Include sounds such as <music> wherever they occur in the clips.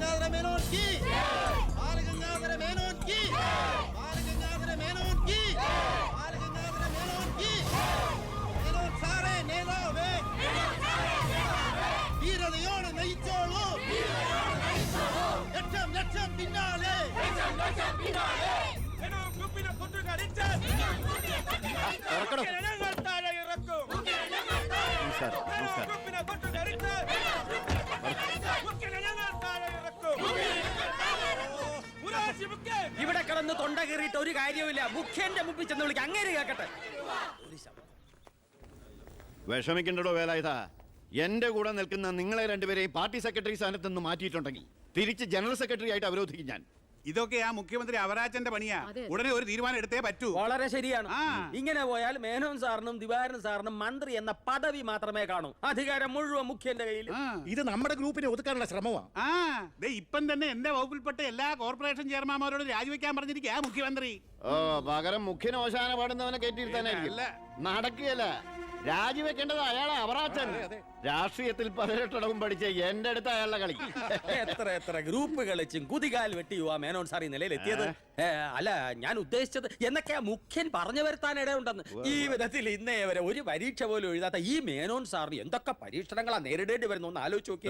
ബാലഗംഗാധര മേനോൻ കി ബാലഗംഗാധര മേനോൻ കി ബാലഗംഗാധര മേനോൻ കി ബാലഗംഗാധര മേനോൻ കി മേനോൻ സാറേ നേതാവേ ധീരതയോടെ നയിച്ചോളൂ ലക്ഷം ലക്ഷം പിന്നാലെ ഗ്രൂപ്പിനെ കൊണ്ടുകടിച്ച് ഞങ്ങൾ താഴെ ഇറക്കും നമസ്കാരം തൊണ്ട ഒരു കാര്യവുമില്ല. മുഖ്യന്റെ മുമ്പിൽ ചെന്ന് വിളിക്ക. അങ്ങനെ കേക്കട്ടെ. വിഷമിക്കണ്ടോ വേലായുധ. എന്റെ കൂടെ നിൽക്കുന്ന നിങ്ങളെ രണ്ടുപേരെയും പാർട്ടി സെക്രട്ടറി സ്ഥാനത്ത് നിന്ന് മാറ്റിയിട്ടുണ്ടെങ്കിൽ തിരിച്ച് ജനറൽ സെക്രട്ടറി ആയിട്ട് അവരോധിക്കും ഞാൻ. ഇതൊക്കെ ആ മുഖ്യമന്ത്രി അവരാജന്റെ പണിയാ. ഉടനെ ഒരു തീരുമാനം എടുത്തേ പറ്റൂ. വളരെ ശരിയാണ്. ഇങ്ങനെ പോയാൽ മേനോൻ സാറിനും ദിവാരൻ സാറിനും മന്ത്രി എന്ന പദവി മാത്രമേ കാണൂ. അധികാരം മുഴുവൻ മുഖ്യന്റെ കയ്യിൽ ഇത് നമ്മുടെ ഗ്രൂപ്പിനെ ഒതുക്കാനുള്ള ശ്രമമാണ് ആ. ദേ ഇപ്പം തന്നെ എന്റെ വകുപ്പിൽപ്പെട്ട എല്ലാ കോർപ്പറേഷൻ ചെയർമാൻമാരോട് രാജിവെക്കാൻ പറഞ്ഞിരിക്കുക മുഖ്യമന്ത്രി. ഓ പകരം മുഖ്യന് ഓശാന പാടുന്നവനെ കയറ്റിയിരുത്താനായിരിക്കും. നടക്കുകയല്ല? രാജിവെക്കേണ്ടത് അയാളെ അവറാച്ചൻ രാഷ്ട്രീയത്തിൽ പതിനെട്ടടവും പഠിച്ച എന്റെ അടുത്ത് അയാളുടെ കളി. എത്ര എത്ര ഗ്രൂപ്പ് കളിച്ചും കുതികാൽ വെട്ടിയുവാ മേനോൻ സാർ ഈ നിലയിലെത്തിയത്. എത്തിയത് അല്ല ഞാൻ ഉദ്ദേശിച്ചത് എന്നൊക്കെയാ മുഖ്യൻ പറഞ്ഞു വരുത്താൻ ഇടയുണ്ടെന്ന്. ഈ വിധത്തിൽ ഇന്നേ വരെ ഒരു പരീക്ഷ പോലും എഴുതാത്ത ഈ മേനോൻ സാറിന് എന്തൊക്കെ പരീക്ഷണങ്ങളാ നേരിടേണ്ടി വരുന്നു ഒന്ന് ആലോചിച്ച് നോക്കി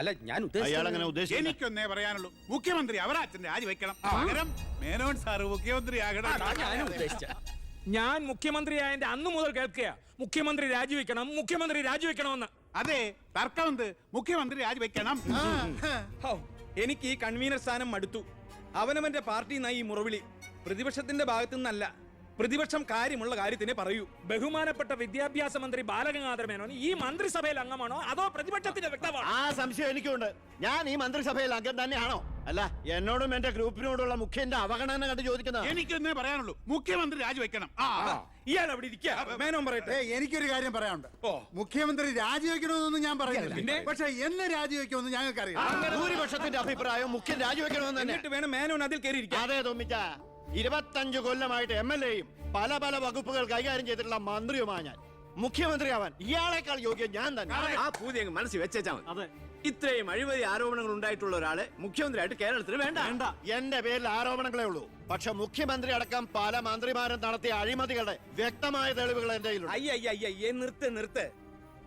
അല്ല ഞാൻ ഉദ്ദേശിച്ചു എനിക്കൊന്നേ പറയാനുള്ളൂ. മുഖ്യമന്ത്രി അവരാച്ചൻ രാജിവെക്കണം. പകരം മേനോൻ സാറ് മുഖ്യമന്ത്രി ആകണം ഞാൻ ഞാനും ഉദ്ദേശിച്ചത്. ഞാൻ മുഖ്യമന്ത്രിയായതിന്റെ അന്ന് മുതൽ കേൾക്കുക മുഖ്യമന്ത്രി രാജിവെക്കണം മുഖ്യമന്ത്രി രാജിവെക്കണമെന്ന്. അതെ തർക്കമെന്ത് മുഖ്യമന്ത്രി രാജിവെക്കണം. ഹൗ, എനിക്ക് ഈ കൺവീനർ സ്ഥാനം മടുത്തു. അവനവന്റെ പാർട്ടി നയി ഈ മുറവിളി. പ്രതിപക്ഷത്തിന്റെ ഭാഗത്തു നിന്നല്ല പ്രതിപക്ഷം കാര്യമുള്ള കാര്യത്തിനെ പറയൂ. ബഹുമാനപ്പെട്ട വിദ്യാഭ്യാസ മന്ത്രി ബാലഗംഗാധര മേനോൻ ഈ മന്ത്രിസഭയിൽ അംഗമാണോ അതോ പ്രതിപക്ഷത്തിന്റെ വ്യക്തമാണോ? ആ സംശയം എനിക്കുണ്ട്. ഞാൻ ഈ മന്ത്രിസഭയിൽ അംഗം തന്നെയാണോ? അല്ല എന്നോടും എന്റെ ഗ്രൂപ്പിനോടുള്ള മുഖ്യന്റെ അവഗണന കണ്ട് ചോദിക്കുന്നത്. എനിക്കൊന്നേ പറയാനുള്ളൂ. മുഖ്യമന്ത്രി രാജിവെക്കണം. ആ. ഇയാൾ അവിടെ ഇരിക്കുക. മേനോൻ പറയട്ടെ. എനിക്കൊരു കാര്യം പറയാനുണ്ട്. ഓ. മുഖ്യമന്ത്രി രാജിവെക്കണമെന്നൊന്നും ഞാൻ പറയുന്നില്ല? പക്ഷെ എന്ന് രാജിവെക്കുമെന്ന് ഞങ്ങൾക്കറിയാം. ഭൂരിപക്ഷത്തിന്റെ അഭിപ്രായം മുഖ്യൻ രാജിവെക്കണമെന്ന് എന്നിട്ട് വേണം മേനോൻ അതിൽ കയറി അതെ തോമിച്ച ഇരുപത്തഞ്ച് കൊല്ലമായിട്ട് എം എൽ എയും പല പല വകുപ്പുകൾ കൈകാര്യം ചെയ്തിട്ടുള്ള മന്ത്രിയുമാണ് ഞാൻ. മുഖ്യമന്ത്രിയാവാൻ ഇയാളെക്കാൾ യോഗ്യം ഞാൻ തന്നെ. ആ പൂതി അങ്ങ് മനസ്സിൽ വെച്ചാൽ മതി. ഇത്രയും അഴിമതി ആരോപണങ്ങൾ ഉണ്ടായിട്ടുള്ള ഒരാളെ മുഖ്യമന്ത്രിയായിട്ട് കേരളത്തിന് വേണ്ട. വേണ്ട. എന്റെ പേരിൽ ആരോപണങ്ങളേ ഉള്ളൂ. പക്ഷെ മുഖ്യമന്ത്രി അടക്കം പല മന്ത്രിമാരും നടത്തിയ അഴിമതികളുടെ വ്യക്തമായ തെളിവുകൾ എന്റെ അയ്യ അയ്യയ്യയ്യേ നിർത്ത് നിർത്ത്.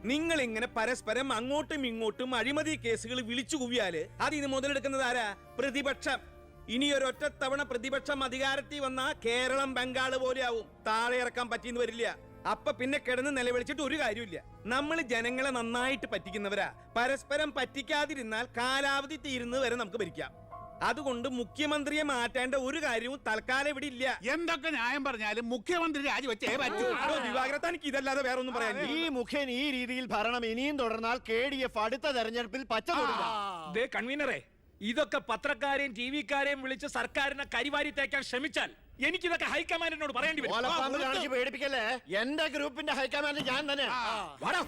നിങ്ങൾ ഇങ്ങനെ പരസ്പരം അങ്ങോട്ടും ഇങ്ങോട്ടും അഴിമതി കേസുകൾ വിളിച്ചു കുവിയാൽ ഇത് മുതലെടുക്കുന്നത് ആരാ? പ്രതിപക്ഷം. ഇനി ഒരൊറ്റ തവണ പ്രതിപക്ഷം അധികാരത്തിൽ വന്ന കേരളം ബംഗാൾ പോലെയാവും. താഴെ ഇറക്കാൻ പറ്റിയെന്ന് വരില്ല. അപ്പൊ പിന്നെ കിടന്ന് നിലവിളിച്ചിട്ട് ഒരു കാര്യമില്ല നമ്മൾ ജനങ്ങളെ നന്നായിട്ട് പറ്റിക്കുന്നവരാ. പരസ്പരം പറ്റിക്കാതിരുന്നാൽ കാലാവധി തീരുന്നത് വരെ നമുക്ക് ഭരിക്കാം. അതുകൊണ്ട് മുഖ്യമന്ത്രിയെ മാറ്റേണ്ട ഒരു കാര്യവും തൽക്കാലം ഇവിടെ ഇല്ല. എന്തൊക്കെ ന്യായം പറഞ്ഞാലും മുഖ്യമന്ത്രി രാജിവെച്ചേ പറ്റൂ. ആടോ ദിവാകര ഇതല്ലാതെ വേറെ ഒന്നും പറയാൻ ഈ മുഖ്യൻ ഈ രീതിയിൽ ഭരണം ഇനിയും തുടർന്നാൽ കെ ഡി എഫ് അടുത്ത തെരഞ്ഞെടുപ്പിൽ പച്ച കൺവീനറെ ഇതൊക്കെ പത്രക്കാരെയും ടി വിക്കാരെയും വിളിച്ച് സർക്കാരിനെ കരിവാരി തേക്കാൻ ശ്രമിച്ചാൽ എനിക്കിതൊക്കെ ഹൈക്കമാൻഡിനോട് പറയേണ്ടി വരും. ഓലപ്പാമ്പ് കാണിച്ച് പേടിപ്പിക്കല്ലേ? എന്റെ ഗ്രൂപ്പിന്റെ ഹൈക്കമാൻഡ് ഞാൻ തന്നെ. വാടാ.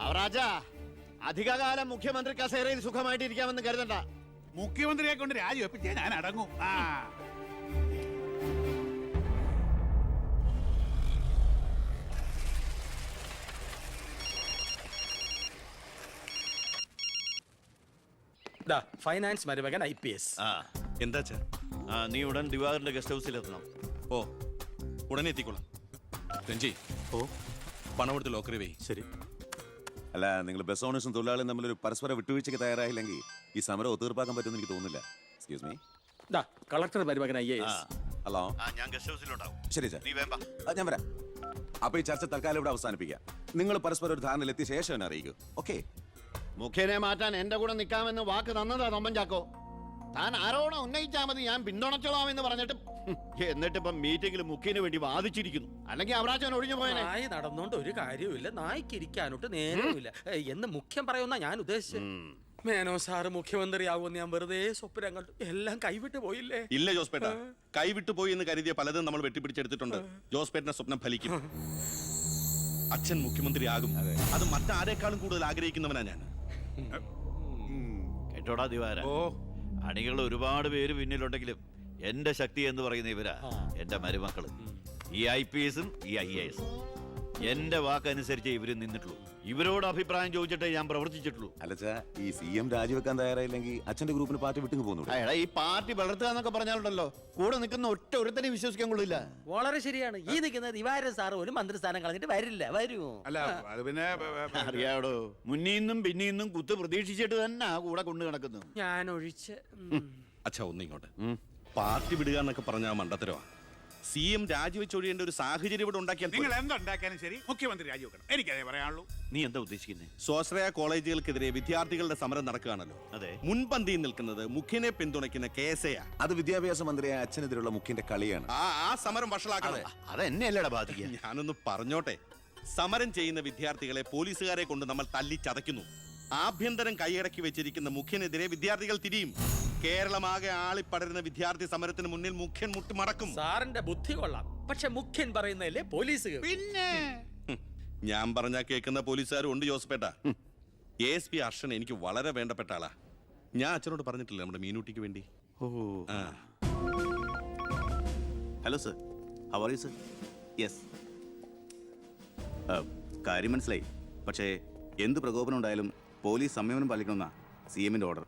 അവറാജ അധികകാലം മുഖ്യമന്ത്രി കസേരയിൽ സുഖമായിട്ട് ഇരിക്കാമെന്ന് കരുതണ്ട. മുഖ്യമന്ത്രിയെ കൊണ്ട് രാജിവെപ്പിച്ചേ ഞാൻ അടങ്ങും. ആ. ദാ, ഫൈനാൻസ് മരുമകൻ ഐ പി എസ് ആ എന്താ ആ, നീ ഉടൻ ദിവാകറിന്റെ ഗസ്റ്റ് ഹൗസിൽ എത്തണം. ഓ ഉടനെ എത്തിക്കോളാം. രഞ്ജി ഓ. പണം എടുത്ത് ലോക്കറി വേ ശരി. അല്ല നിങ്ങൾ ബസ് ഓണേഴ്സും തൊഴിലാളിയും തമ്മിലൊരു പരസ്പര വിട്ടുവീഴ്ചയ്ക്ക് തയ്യാറായില്ലെങ്കിൽ ഈ സമരം ഒത്തീർപ്പാക്കാൻ പറ്റുമെന്ന് എനിക്ക് തോന്നുന്നില്ല. എക്സ്ക്യൂസ് മീ ദാ, കളക്ടർ മരുമകൻ ഐ എ എസ് ഹലോ. ആ, ഞാൻ ഗസ്റ്റ് ഹൗസിലുണ്ടാവും ശരി സാർ നീ വേമ്പ ആ, ഞാൻ വരാം. അപ്പൊ ഈ ചർച്ച തൽക്കാലം ഇവിടെ അവസാനിപ്പിക്കാം. നിങ്ങൾ പരസ്പരം ഒരു ധാരണയിലെത്തിയ ശേഷം എന്നെ അറിയിക്കൂ. ഓക്കെ മുഖ്യനെ മാറ്റാൻ എന്റെ കൂടെ നിൽക്കാമെന്ന് വാക്ക് തന്നതാ തൊമ്പൻ ചാക്കോ. താൻ ആരോണ ഉന്നയിച്ചാൽ മതി ഞാൻ പിന്തുണച്ചോളാം എന്ന് പറഞ്ഞിട്ട്. എന്നിട്ട് ഇപ്പം മീറ്റിംഗിൽ മുഖ്യന് വേണ്ടി വാദിച്ചിരിക്കുന്നു. അല്ലെങ്കിൽ അവരാച്ചൻ ഒഴിഞ്ഞു പോയനെ. നായി നടന്നോണ്ട് ഒരു കാര്യവുമില്ല നായ്ക്ക് ഇരിക്കാനോട്ട് നേരമില്ല എന്ന് മുഖ്യം പറയുന്ന ഞാൻ ഉദ്ദേശിച്ചത്. മേനോ സാറ് മുഖ്യമന്ത്രിയാവുമെന്ന് ഞാൻ വെറുതെ സ്വപ്നം കണ്ടു എല്ലാം കൈവിട്ട് പോയില്ലേ? ഇല്ല ജോസ്പേട്ട. കൈവിട്ടു പോയി എന്ന് കരുതിയ പലതും നമ്മൾ വെട്ടിപ്പിടിച്ചെടുത്തിട്ടുണ്ട്. ജോസ്പേട്ടന്റെ സ്വപ്നം ഫലിക്കും. അച്ഛൻ മുഖ്യമന്ത്രിയാകും. അത് മറ്റാരേക്കാളും കൂടുതൽ ആഗ്രഹിക്കുന്നവനാ ഞാൻ. കേട്ടോടാ ദിവാര ഓ. അണികൾ ഒരുപാട് പേര് പിന്നിലുണ്ടെങ്കിലും എന്റെ ശക്തി എന്ന് പറയുന്ന ഇവരാ എന്റെ മരുമക്കൾ. ഈ ഐ പി എസും ഈ ഐ എസും. എന്റെ വാക്കനുസരിച്ച് ഇവർ നിന്നിട്ടുള്ളൂ. ഇവരോട് അഭിപ്രായം ചോദിച്ചിട്ടേ ഞാൻ പ്രവർത്തിച്ചിട്ടുള്ളൂ. അല്ലച്ചാ ഈ സി എം രാജിവെക്കാൻ തയ്യാറായില്ലെങ്കിൽ അച്ഛന്റെ ഗ്രൂപ്പിന് പാർട്ടി വിട്ടു പോകുന്നു എടാ ഈ പാർട്ടി വളർത്തുക എന്നൊക്കെ പറഞ്ഞാലുണ്ടല്ലോ. കൂടെ നിൽക്കുന്ന ഒറ്റ ഒരുത്തനെ വിശ്വസിക്കാൻ കൊള്ളില്ല. വളരെ ശരിയാണ്. ഈ നിൽക്കുന്ന ദിവാരൻ സാറ് പോലും മന്ത്രിസ്ഥാനം കളഞ്ഞിട്ട് വരില്ല. വരുമോ അല്ല അത് പിന്നെ അറിയാടോ മുന്നീന്നും പിന്നീന്നും കുത്ത് പ്രതീക്ഷിച്ചിട്ട് തന്നെ ആ കൂടെ കൊണ്ടു കിടക്കുന്നു ഞാൻ ഒഴിച്ച് അച്ഛാ ഒന്നിങ്ങോട്ട്. പാർട്ടി വിടുക എന്നൊക്കെ പറഞ്ഞാൽ മണ്ടത്തരവാ. സി എം രാജിവെച്ചൊഴിയേണ്ട ഒരു സാഹചര്യം ഇവിടെ ഉണ്ടാക്കിയാൽ നിങ്ങൾ പോരെ. എന്തുണ്ടാക്കിയാലും ശരി മുഖ്യമന്ത്രി രാജിവെക്കണം. എനിക്കതേ പറയാനുള്ളൂ. നീ എന്താ ഉദ്ദേശിക്കുന്നത് സ്വാശ്രയ കോളേജുകൾക്കെതിരെ വിദ്യാർത്ഥികളുടെ സമരം നടക്കുകയാണല്ലോ. അതെ. മുൻപന്തിയിൽ നിൽക്കുന്നത് മുഖ്യനെ പിന്തുണയ്ക്കുന്ന കേസയാ അത് വിദ്യാഭ്യാസ മന്ത്രിയായ അച്ഛനെതിരെയുള്ള മുഖ്യന്റെ കളിയാണ്. ആ ആ സമരം വഷളാക്കണം. അതെന്നെയല്ലടാ ബാധിക്കുക. <laughs> ഞാനൊന്ന് പറഞ്ഞോട്ടെ. സമരം ചെയ്യുന്ന വിദ്യാർത്ഥികളെ പോലീസുകാരെ കൊണ്ട് നമ്മൾ തല്ലിച്ചതയ്ക്കുന്നു. ആഭ്യന്തരം കൈയടക്കി വെച്ചിരിക്കുന്ന മുഖ്യനെതിരെ വിദ്യാർത്ഥികൾ തിരിയും. കേരളമാകെ ആളിപ്പടരുന്ന വിദ്യാർത്ഥി സമരത്തിന് മുന്നിൽ മുഖ്യൻ മുട്ടുമടക്കും. സാറിന്റെ ബുദ്ധി കൊള്ളാം. പക്ഷെ മുഖ്യൻ പറയുന്നതല്ലേ പോലീസ് പിന്നെ? ഞാൻ പറഞ്ഞ കേൾക്കുന്ന പോലീസുകാരും ഉണ്ട് ജോസഫേട്ട. എ എസ് പി അർഷൻ എനിക്ക് വളരെ വേണ്ടപ്പെട്ട ആളാ. ഞാൻ അച്ഛനോട് പറഞ്ഞിട്ടില്ല നമ്മുടെ മീനൂട്ടിക്ക് വേണ്ടി? ഓ. Hello sir how are you sir yes കാര്യം മനസ്സിലായി. പക്ഷേ എന്ത് പ്രകോപനം ഉണ്ടായാലും പോലീസ് സംയമനം പാലിക്കണമെന്നാണ് സി എമ്മിന്റെ ഓർഡർ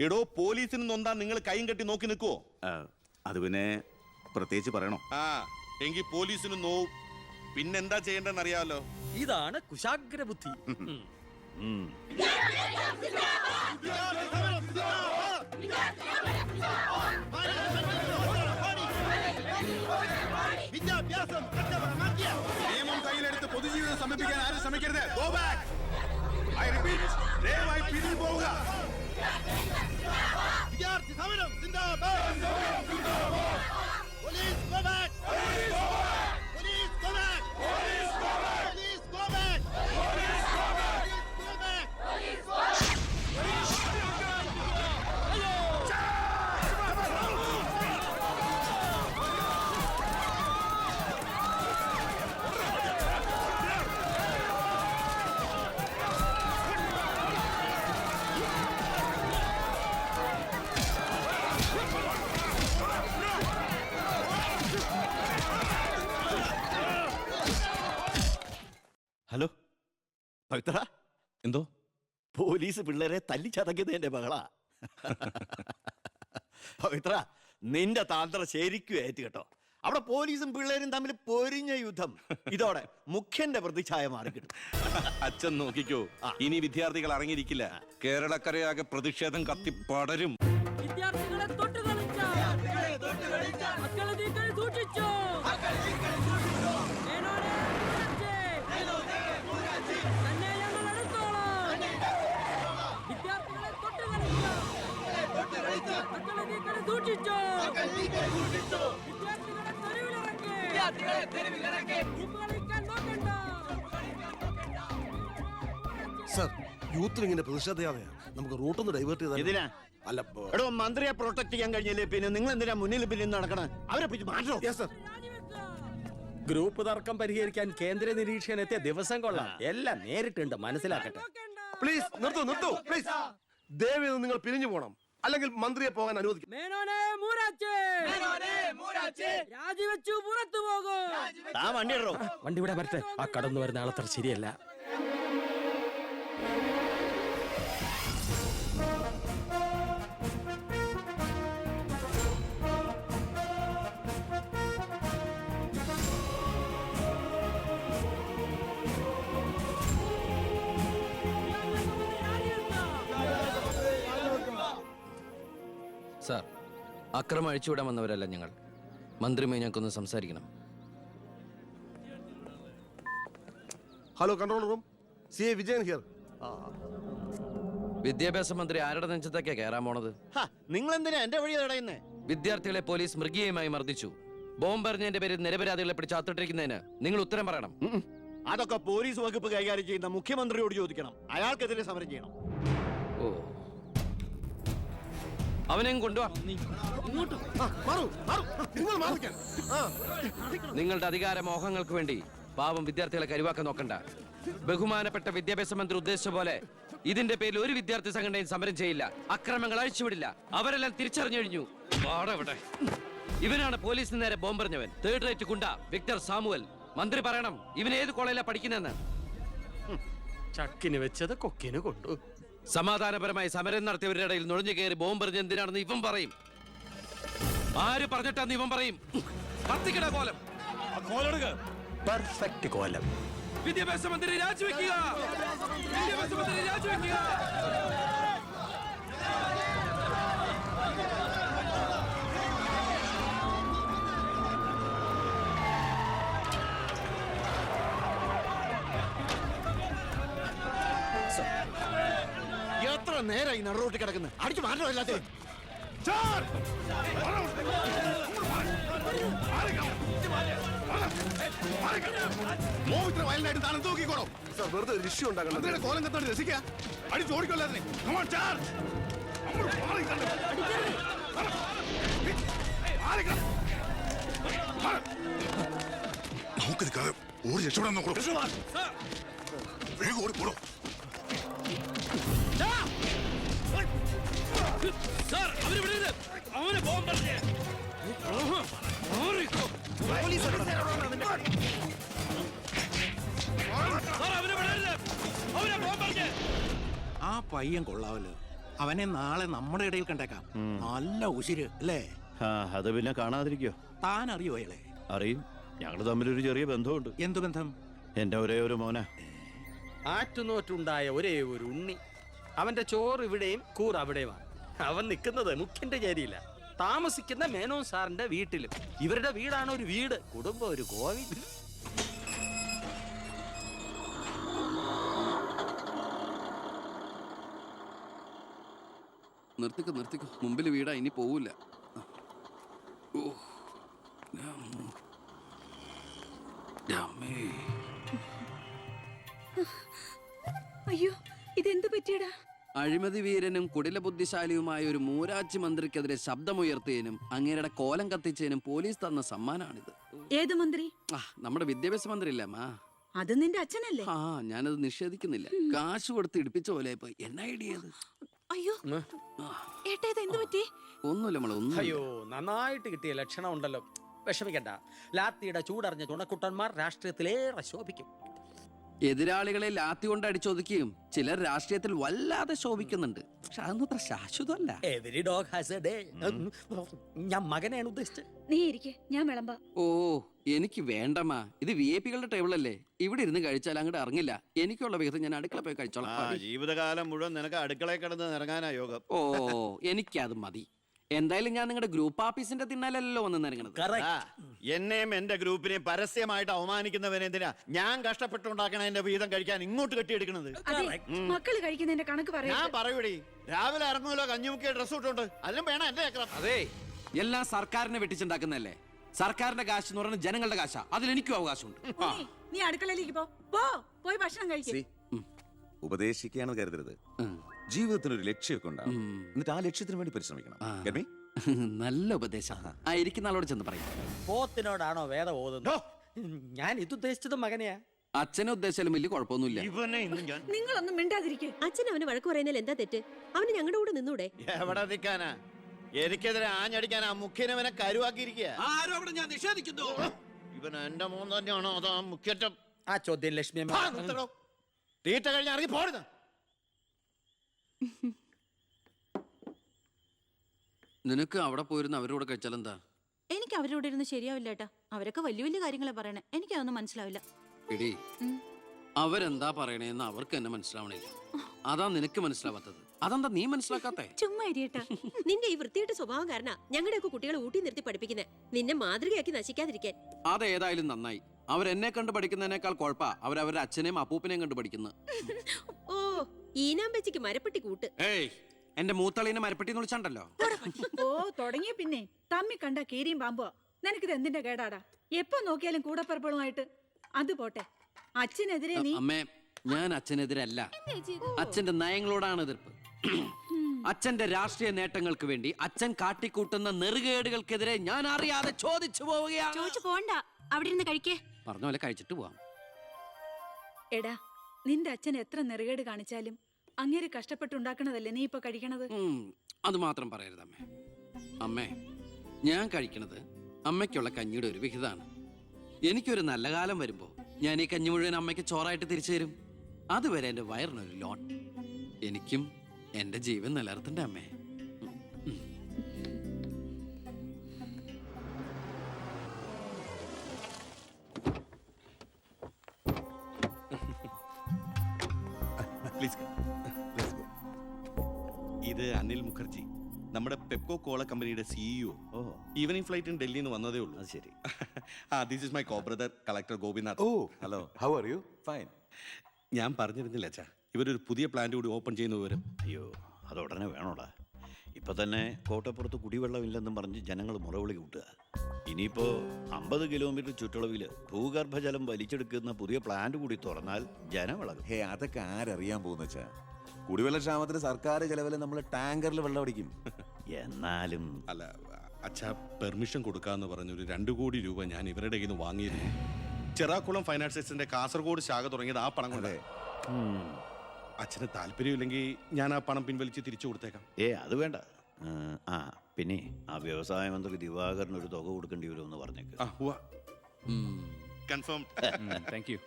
എടോ പോലീസിന് നൊന്താ നിങ്ങൾ കൈയും കെട്ടി നോക്കി നിൽക്കുവോ അത് പിന്നെ പ്രത്യേകിച്ച് പറയണോ? ആ എങ്കിൽ പോലീസിന് നോവും. പിന്നെന്താ ചെയ്യേണ്ടതെന്ന് അറിയാമല്ലോ ഇതാണ് കുശാഗ്ര ബുദ്ധി. വിദ്യാഭ്യാസം നിയമം കയ്യിലെടുത്ത് പൊതുജീവിതം സമീപിക്കാൻ ആരും ശ്രമിക്കരുത്. ഗോ ബാക്ക് ഐ റിപ്പീറ്റ് ദയവായി പിരിഞ്ഞു പോവുക. വിദ്യാർത്ഥി സമരം സിന്ദാബാദ് പോലീസ് പവിത്ര എന്തോ? പോലീസ് പിള്ളേരെ തല്ലിച്ചതക്കിയത് എന്റെ മകളാ. പവിത്ര നിന്റെ താന്ത്ര ശരിക്കും ഏറ്റ് കേട്ടോ. അവിടെ പോലീസും പിള്ളേരും തമ്മിൽ പൊരിഞ്ഞ യുദ്ധം. ഇതോടെ മുഖ്യന്റെ പ്രതിച്ഛായ മാറിക്കിട്ടും. അച്ഛൻ നോക്കിക്കോ ഇനി വിദ്യാർത്ഥികൾ അറിഞ്ഞിരിക്കില്ല കേരളക്കരയാകെ പ്രതിഷേധം കത്തി പടരും. നീക്കളെ സൂക്ഷിച്ചു. വിദ്യാർത്ഥികളെ തെരുവിലിറക്കി. ഉപ്പ് കളിക്കാൻ നോക്കണ്ട? സർ യൂത്തിൽ ഇങ്ങനെ പ്രതിഷേധയാതെയാണ്. നമുക്ക് റൂട്ടൊന്ന് ഡൈവേർട്ട് ചെയ്താൽ ഇതിനാ അല്ല എടോ മന്ത്രിയെ പ്രൊട്ടക്ട് ചെയ്യാൻ കഴിഞ്ഞില്ലേ? പിന്നെ നിങ്ങൾ എന്തിനാ മുന്നിൽ പിന്നിൽ നടക്കണം? അവരെ പിടിച്ച് മാറ്റോ സർ ഗ്രൂപ്പ് തർക്കം പരിഹരിക്കാൻ കേന്ദ്ര നിരീക്ഷണത്തെ എത്തിയ ദിവസം കൊള്ളാം. എല്ലാം നേരിട്ടുണ്ട്. മനസ്സിലാക്കട്ടെ. പ്ലീസ് നിർത്തൂ നിർത്തൂ. പ്ലീസ് ദയവ് നിങ്ങൾ പിരിഞ്ഞു പോകണം അല്ലെങ്കിൽ മന്ത്രിയെ പോകാൻ അനുവദിക്കും. മേനോനെ മൂരാച്ചേ. രാജിവെച്ചു പുറത്തു പോകും. ആ വണ്ടി ഇടറോ. വണ്ടി ഇവിടെ വരട്ടെ. ആ കടന്നു വരുന്ന ആളത്ര ശരിയല്ല. അക്രമം അഴിച്ചുവിടാൻ വന്നവരല്ല ഞങ്ങൾ. മന്ത്രിയുമായി ഞങ്ങൾക്കൊന്ന് സംസാരിക്കണം. Hello control room C A Vijayan here വിദ്യാഭ്യാസ മന്ത്രി ആരുടെ നെഞ്ചത്തേക്കാ കയറാൻ പോണത്? നിങ്ങൾ എന്തിനാ എന്റെ വഴി തടയുന്നേ? വിദ്യാർത്ഥികളെ പോലീസ് മൃഗീയമായി മർദ്ദിച്ചു. ബോംബെറിഞ്ഞതിന്റെ പേരിൽ നിരപരാധികളെ പിടിച്ച് അത്തിട്ടിരിക്കുന്നതിന് നിങ്ങൾ ഉത്തരം പറയണം. അതൊക്കെ പോലീസ് വകുപ്പ് കൈകാര്യം ചെയ്യുന്ന മുഖ്യമന്ത്രിയോട് ചോദിക്കണം. അയാൾക്കെതിരെ സമരം ചെയ്യണം. അവനെയും കൊണ്ടുവാ നിങ്ങളുടെ അധികാര മോഹങ്ങൾക്ക് വേണ്ടി പാവം വിദ്യാർത്ഥികളെ കരുവാക്കാൻ നോക്കണ്ട. ബഹുമാനപ്പെട്ട വിദ്യാഭ്യാസ മന്ത്രി ഉദ്ദേശിച്ച പോലെ ഇതിന്റെ പേരിൽ ഒരു വിദ്യാർത്ഥി സംഘടനയും സമരം ചെയ്യില്ല. അക്രമങ്ങൾ അഴിച്ചുവിടില്ല. അവരെല്ലാം തിരിച്ചറിഞ്ഞു കഴിഞ്ഞു. ഇവനാണ് പോലീസിന് നേരെ ബോംബെറിഞ്ഞവൻ. Third rate goonda Victor Samuel. മന്ത്രി പറയണം ഇവൻ ഏത് കോളേജിലാ പഠിക്കുന്നെന്ന് ചക്കിന് വെച്ചത് കൊക്കിന് കൊണ്ടു. സമാധാനപരമായി സമരം നടത്തിയവരുടെ ഇടയിൽ നുഴഞ്ഞു കയറി ബോംബെറിഞ്ഞ് എന്തിനാണെന്ന് ഇവൻ പറയും. ആര് പറഞ്ഞിട്ടാന്ന് ഇവൻ പറയും. കത്തിക്കട കോലം. പെർഫെക്റ്റ് കോലം. വിദ്യാഭ്യാസ മന്ത്രി രാജിവെക്കുക. വിദ്യാഭ്യാസ മന്ത്രി രാജിവെക്കുക. എത്ര നേരം ഈ നടുറോട്ടി കിടക്കുന്നത് അടിച്ചു മാറ്റണം എല്ലാത്തിനും മോ ഇത്ര വയലിനായിട്ട് താനും തൂക്കിക്കോളും സാർ വെറുതെ ഒരു ഇഷ്യൂ ഉണ്ടാക്കണം അതിന്റെ കോലം കത്തോണ്ട് രസിക്കുക അടിച്ച് ഓടിക്കൊല്ലാതിനെ Come on, charge. അങ്ങോട്ട് മാറി കണ്ടു. മാറി കണ്ടു. മാറി. നമുക്ക് നിൽക്കാതെ ഓടി രക്ഷപ്പെടാൻ നോക്കണം വേഗം ഓടിപ്പോടോ സാർ അവർ വിടരുത് അവന് അവനെ ബോംബെറിഞ്ഞ് ആ പയ്യൻ കൊള്ളാവല്ലോ. അവനെ നാളെ നമ്മുടെ ഇടയിൽ കണ്ടേക്കാം. നല്ല ഉശിര് അല്ലേ? ആ അത് പിന്നെ കാണാതിരിക്കോ? താൻ അറിയോ അയാളെ? അറിയും. ഞങ്ങൾ തമ്മിലൊരു ചെറിയ ബന്ധമുണ്ട്. എന്തു ബന്ധം? എന്റെ ഒരേ ഒരു മോന. ആറ്റുനോറ്റുണ്ടായ ഒരേ ഒരു ഉണ്ണി. അവന്റെ ചോറ് ഇവിടെയും കൂർ അവിടെയുമാണ്. അവൻ നിൽക്കുന്നത് മുഖ്യന്റെ ചേരിയില്ല. താമസിക്കുന്ന മേനോൻ സാറിന്റെ വീട്ടിലും. ഇവരുടെ വീടാണ് ഒരു വീട്. കുടുംബം ഒരു കോവിൽ. നിർത്തിക്കോ നിർത്തിക്കോ. മുമ്പിൽ വീടാ ഇനി പോവില്ല അയ്യോ ഇതെന്ത് പറ്റിയടാ? അഴിമതി വീരനും കുടില ബുദ്ധിശാലിയുമായ ഒരു മൂരാജ് മന്ത്രിക്കെതിരെ ശബ്ദമുയർത്തിയതിനും അങ്ങേരുടെ കോലം കത്തിച്ചതിനും പോലീസ് തന്ന സമ്മാനാണിത്. ഏത് മന്ത്രി? ആ നമ്മുടെ വിദ്യാഭ്യാസ മന്ത്രി ഇല്ലേ മാ അത് നിന്റെ അച്ഛനല്ലേ? ആ ഞാനത് നിഷേധിക്കുന്നില്ല. കാശ് കൊടുത്ത് ഇടിപ്പിച്ച പോലെ എന്നാ അയ്യോ ഏട്ടാ ഇത് എന്ത് പറ്റി? ഒന്നുമില്ല നമ്മളെ ഒന്നും അയ്യോ നന്നായിട്ട് കിട്ടിയ ലക്ഷണം ഉണ്ടല്ലോ വിഷമിക്കണ്ട. ലാത്തിയുടെ ചൂടറിഞ്ഞ തുണക്കുട്ടന്മാർ രാഷ്ട്രീയത്തിലേറെ ശോഭിക്കും. എതിരാളികളെ ലാത്തി കൊണ്ട് അടിച്ചൊതുക്കിയും ചിലർ രാഷ്ട്രീയത്തിൽ വല്ലാതെ ശോഭിക്കുന്നുണ്ട്. പക്ഷെ അതൊന്നും അത്ര ശാശ്വതമല്ല every dog has a day ഞാൻ മകനെയാണ് ഉദ്ദേശിച്ചത്. നീ ഇരിക്കെ. ഞാൻ വിളമ്പാ. ഓ എനിക്ക് വേണ്ടമ്മാ. ഇത് വി ഐ പികളുടെ ടേബിൾ അല്ലേ? ഇവിടെ ഇരുന്ന് കഴിച്ചാൽ അങ്ങോട്ട് ഇറങ്ങില്ല. എനിക്കുള്ള വിഹിതം ഞാൻ അടുക്കള പോയി ആ കഴിച്ചോളാം ജീവിതകാലം മുഴുവൻ നിനക്ക് അടുക്കളയിൽ കിടന്ന് ഇറങ്ങാനാ യോഗം. ഓ എനിക്കത് മതി. എന്തായാലും ഞാൻ നിങ്ങളുടെ ഗ്രൂപ്പ് ആഫീസിന്റെ തിന്നാലല്ലോ വന്ന് നിരങ്ങണത് എന്നെയും എന്റെ ഗ്രൂപ്പിനെയും പരസ്യമായിട്ട് അവമാനിക്കുന്നവനെന്തിനാ ഞാൻ കഷ്ടപ്പെട്ടുണ്ടാക്കണ എന്റെ വീതം കഴിക്കാൻ ഇങ്ങോട്ട് കെട്ടിയെടുക്കണത്. മക്കൾ കഴിക്കുന്നതിന്റെ കണക്ക് ഞാൻ പറയാ പറയൂടി. രാവിലെ ഇറങ്ങുമല്ലോ കഞ്ഞിമുക്കിയ ഡ്രസ് ഇട്ടുണ്ട് അതിനും വേണം എന്റെ അതെ. എല്ലാം സർക്കാരിനെ വെട്ടിച്ചുണ്ടാക്കുന്നതല്ലേ? സർക്കാരിന്റെ കാശ് എന്ന് പറയുന്നത് ജനങ്ങളുടെ കാശാ. അതിൽ എനിക്കും അവകാശമുണ്ട്. നീ അടുക്കളയിലേക്ക് പോ. പോ. പോയി ഭക്ഷണം കഴിക്കും. ഉപദേശിക്കുകയാണെന്ന് കരുതരുത്. ജീവിതത്തിന് ഒരു ലക്ഷ്യമൊക്കെ ഉണ്ടാവും. എന്നിട്ട് ആ ലക്ഷ്യത്തിന് വേണ്ടി പരിശ്രമിക്കണം. Get me? <laughs> നല്ല ഉപദേശം. ആ ഇരിക്കുന്ന ആളോട് ചെന്ന് പറയും. പോത്തിനോടാണോ വേദം ഓതുന്നത്? ഞാൻ ഇത് ഉദ്ദേശിച്ചത് മകനെയാ. അച്ഛനെ ഉദ്ദേശിച്ചാലും വലിയ കുഴപ്പമൊന്നുമില്ല. ഇവനെ ഇന്ന് ഞാൻ നിങ്ങളൊന്നും മിണ്ടാതിരിക്കെ. അച്ഛൻ അവന് വഴക്ക് പറയുന്നതിൽ എന്താ തെറ്റ്? അവന് ഞങ്ങളുടെ കൂടെ നിന്നൂടെ? എവിടെ നിൽക്കാനാ എനിക്കെതിരെ ആഞ്ഞടിക്കാൻ ആ മുഖ്യനവനെ കരുവാക്കിയിരിക്കുക ആരും അവിടെ ഞാൻ നിഷേധിക്കുന്നു. ഇവൻ എന്റെ മോൻ തന്നെയാണോ അതോ ആ മുഖ്യറ്റം? ആ ചോദ്യം ലക്ഷ്മി. തീറ്റ കഴിഞ്ഞ ഇറങ്ങി പോരുന്ന നിനക്ക് അവിടെ പോയിരുന്ന അവരോട് കഴിച്ചാൽ എന്താ എനിക്ക് അവരോട് ഇരുന്ന് ശരിയാവില്ല ഏട്ടാ. അവരൊക്കെ വലിയ വലിയ കാര്യങ്ങളെ പറയണേ. എനിക്ക് അതൊന്നും മനസ്സിലാവില്ല. എടി. അവരെന്താ പറയണേന്ന് അവർക്ക് എന്നെ മനസ്സിലാവണില്ല. അതാ നിനക്ക് മനസ്സിലാവാത്തത്. അതെന്താ നീ മനസ്സിലാക്കാത്തേ? ചുമ്മാ ഇരിയേട്ടാ <laughs> നിന്റെ ഈ വൃത്തിയുടെ സ്വഭാവം കാരണം ഞങ്ങളുടെയൊക്കെ കുട്ടികളെ ഊട്ടി നിർത്തി പഠിപ്പിക്കുന്നത് നിന്നെ മാതൃകയാക്കി നശിക്കാതിരിക്കാൻ. അതേതായാലും നന്നായി. അവരെന്നെ കണ്ട് പഠിക്കുന്നതിനേക്കാൾ കുഴപ്പ അവരവരുടെ അച്ഛനെയും അപ്പൂപ്പനെയും കണ്ട് പഠിക്കുന്നു. ഓ ഈനാമ്പച്ചിക്ക് മരപ്പെട്ടി കൂട്ട്. ഏയ് എന്റെ മൂത്തളീനെ മരപ്പെട്ടി എന്ന് വിളിച്ചാണ്ടല്ലോ. ഓ തുടങ്ങിയ പിന്നെ. തമ്മി കണ്ട കീരിയും പാമ്പോ നിനക്കിത് എന്തിന്റെ കേടാടാ? എപ്പോ നോക്കിയാലും കൂടപ്പറപ്പളുമായിട്ട്? അത് പോട്ടെ. അച്ഛനെതിരെ നീ അമ്മേ ഞാൻ അച്ഛനെതിരല്ല. അച്ഛന്റെ നയങ്ങളോടാണ് എതിർപ്പ്. അച്ഛന്റെ രാഷ്ട്രീയ നേട്ടങ്ങൾക്ക് വേണ്ടി അച്ഛൻ കാട്ടിക്കൂട്ടുന്ന നെറുകേടുകൾക്കെതിരെ ഞാൻ അറിയാതെ ചോദിച്ചു പോവുകയാണ്. ചോദിച്ചു പോണ്ട. അവിടെ ഇരുന്ന് കഴിക്കേ. പറഞ്ഞ പോലെ കഴിച്ചിട്ട് പോവാം. എടാ നിന്റെ അച്ഛൻ എത്ര നെറുകേട് കാണിച്ചാലും അങ്ങേര് കഷ്ടപ്പെട്ടുണ്ടാക്കണതല്ലേ നീ ഇപ്പൊ കഴിക്കണത്? അത് മാത്രം പറയരുത് അമ്മേ അമ്മേ ഞാൻ കഴിക്കണത് അമ്മയ്ക്കുള്ള കഞ്ഞിയുടെ ഒരു വിഹിതമാണ്. എനിക്കൊരു നല്ല കാലം വരുമ്പോ ഞാൻ ഈ കഞ്ഞി മുഴുവൻ അമ്മയ്ക്ക് ചോറായിട്ട് തിരിച്ചു തരും. അതുവരെ എന്റെ വയറിനൊരു ലോൺ എനിക്കും എന്റെ ജീവൻ നിലനിർത്തണ്ടേ അമ്മേ. നമ്മുടെ പെപ്കോ കോള കമ്പനിയുടെ സിഇഒ ഓ ഈവനിങ് ഫ്ലൈറ്റ് ഡൽഹിയിൽ നിന്ന് വന്നതേ ഉള്ളൂ. അത് ശരി. <laughs> ആ this is my co brother collector Gopinath oh hello how are you fine ഞാൻ പറഞ്ഞിരുന്നില്ല അച്ഛാ. ഇവരൊരു പുതിയ പ്ലാന്റ് കൂടി ഓപ്പൺ ചെയ്യുന്ന വിവരം. അയ്യോ അത് ഉടനെ വേണോടാ. ഇപ്പൊ തന്നെ കോട്ടപ്പുറത്ത് കുടിവെള്ളമില്ലെന്നും പറഞ്ഞ് ജനങ്ങൾ മുറവിളി കൂട്ടുക. ഇനിയിപ്പോ അമ്പത് കിലോമീറ്റർ ചുറ്റളവിൽ ഭൂഗർഭജലം വലിച്ചെടുക്കുന്ന പുതിയ പ്ലാന്റ് കൂടി തുറന്നാൽ ജനം ഇളകും ഹേ അതൊക്കെ ആരറിയാൻ പോകുന്ന വെച്ചാ കുടിവെള്ള ക്ഷാമത്തിന് സർക്കാർ ചെലവിൽ നമ്മൾ ടാങ്കറിൽ വെള്ളം അടിക്കും. <laughs> എന്നാലും അല്ല അച്ഛാ പെർമിഷൻ കൊടുക്കാന്ന് പറഞ്ഞൊരു രണ്ടു കോടി രൂപ ഞാൻ ഇവരുടെ കയ്യിൽ നിന്ന് വാങ്ങിയിരുന്നു. ചെറാക്കുളം ഫൈനാൻസേഴ്സിന്റെ കാസർഗോഡ് ശാഖ തുടങ്ങിയത് ആ പണം കൊണ്ടേ. അച്ഛന് താല്പര്യമില്ലെങ്കിൽ ഞാൻ ആ പണം പിൻവലിച്ച് തിരിച്ചു കൊടുത്തേക്കാം. ഏ അത് വേണ്ട. ആ പിന്നെ ആ വ്യവസായ മന്ത്രി ദിവാകരന് ഒരു തുക കൊടുക്കേണ്ടി വരുമെന്ന് പറഞ്ഞേക്ക്. ആ ഹുവ കൺഫേം താങ്ക് യു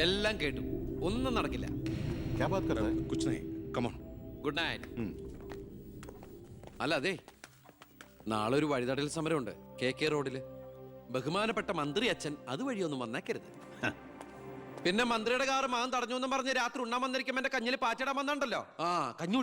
എല്ലാം കേട്ടു. ഒന്നും നടക്കില്ല. ക്യാ കർ കമോൺ ഗുഡ് നൈറ്റ് അല്ല അതെ. നാളെ ഒരു വഴിതടൽ സമരമുണ്ട്. കെ കെ റോഡിൽ. ബഹുമാനപ്പെട്ട മന്ത്രി അച്ഛൻ അതുവഴിയൊന്നും വന്നേക്കരുത്. പിന്നെ മന്ത്രിയുടെ കാറ് മാൻ തടഞ്ഞു എന്നും പറഞ്ഞ് രാത്രി ഉണ്ണാൻ വന്നിരിക്കുമ്പോ എന്റെ കഞ്ഞിൽ പാച്ചിടാൻ വന്നുണ്ടല്ലോ. ആ കഞ്ഞു